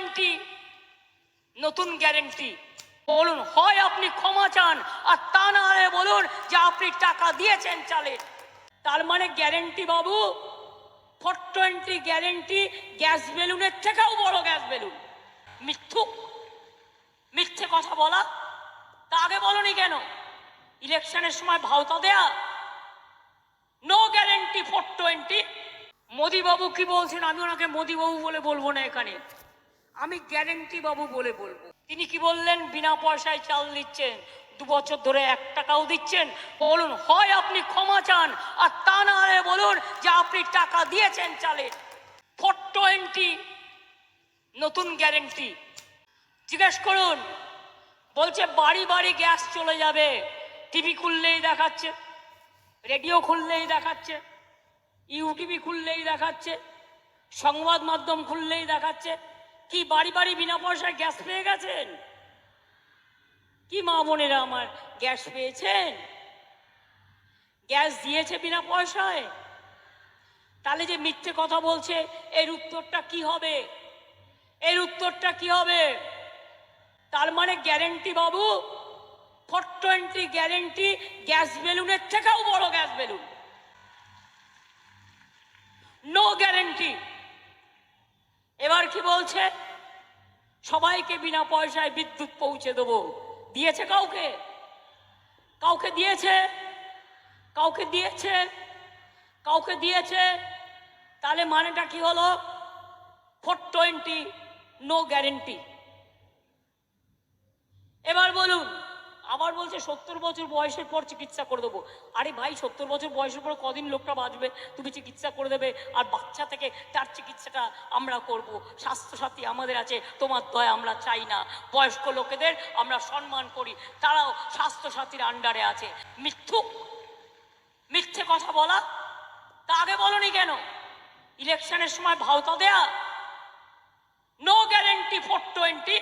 Twenty নতুন guarantee বলুন, হয় আপনি ক্ষমা চান, আর তা না বলুন যে আপনি টাকা দিয়েছেন চালে। তার মানে গ্যারেন্টি বাবু ফোর টোয়েন্টি গ্যারেন্টি গ্যাস বেলুনের থেকেও বড় গ্যাস বেলুন মিথ্যুক মিথ্যে কথা বলা। তা আগে বলনি কেন? ইলেকশনের সময় ভাওতা দেয়া। নো গ্যারেন্টি ফোর টোয়েন্টি মোদিবাবু কি বলছেন? আমি ওনাকে মোদিবাবু বলে বলব না এখানে। আমি গ্যারেন্টি বাবু বলে বলব। তিনি কি বললেন? বিনা পয়সায় চাল দিচ্ছেন দু বছর ধরে এক টাকাও দিচ্ছেন। বলুন, হয় আপনি ক্ষমা চান, আর তা না বলুন যে আপনি টাকা দিয়েছেন চালে। ফোর টোয়েন্টি, নতুন গ্যারেন্টি জিজ্ঞেস করুন, বলছে বাড়ি বাড়ি গ্যাস চলে যাবে টিভি খুললেই দেখাচ্ছে রেডিও খুললেই দেখাচ্ছে ইউটিভি খুললেই দেখাচ্ছে, সংবাদ মাধ্যম খুললেই দেখাচ্ছে কি বাড়ি বাড়ি বিনা পয়সায় গ্যাস পেয়ে গেছেন? কি মা বোনেরা আমার গ্যাস পেয়েছেন? গ্যাস দিয়েছে বিনা পয়সায়? তাহলে যে মিথ্যে কথা বলছে, এর উত্তরটা কি হবে? এর উত্তরটা কি হবে? তার মানে গ্যারেন্টি বাবু, ফোর গ্যারেন্টি গ্যাস বেলুনের থেকেও বড় গ্যাস বেলুন। No guarantee. কি বলছে? সবাইকে বিনা পয়সায় বিদ্যুৎ পৌঁছে দেবো। দিয়েছে কাউকে? কাউকে দিয়েছে? কাউকে দিয়েছে? কাউকে দিয়েছে? তাহলে মানেটা কি হলো? ফোর টোয়েন্টি, নো গ্যারেন্টি এবার বলুন আবার বলছে, সত্তর বছর বয়সের পর চিকিৎসা করে দেবো। আরে ভাই, সত্তর বছর বয়সের পর কদিন লোকটা বাঁচবে? তুমি চিকিৎসা করে দেবে, আর বাচ্চা থেকে তার চিকিৎসাটা আমরা করব। স্বাস্থ্যসাথী আমাদের আছে, তোমার দয়া আমরা চাই না। বয়স্ক লোকেদের আমরা সম্মান করি। তারাও স্বাস্থ্যসাথীর আন্ডারে আছে। মিথ্যুক মিথ্যে কথা বলা? তা আগে বলনি কেন? ইলেকশনের সময় ভাওতা দেয়া? No guarantee four twenty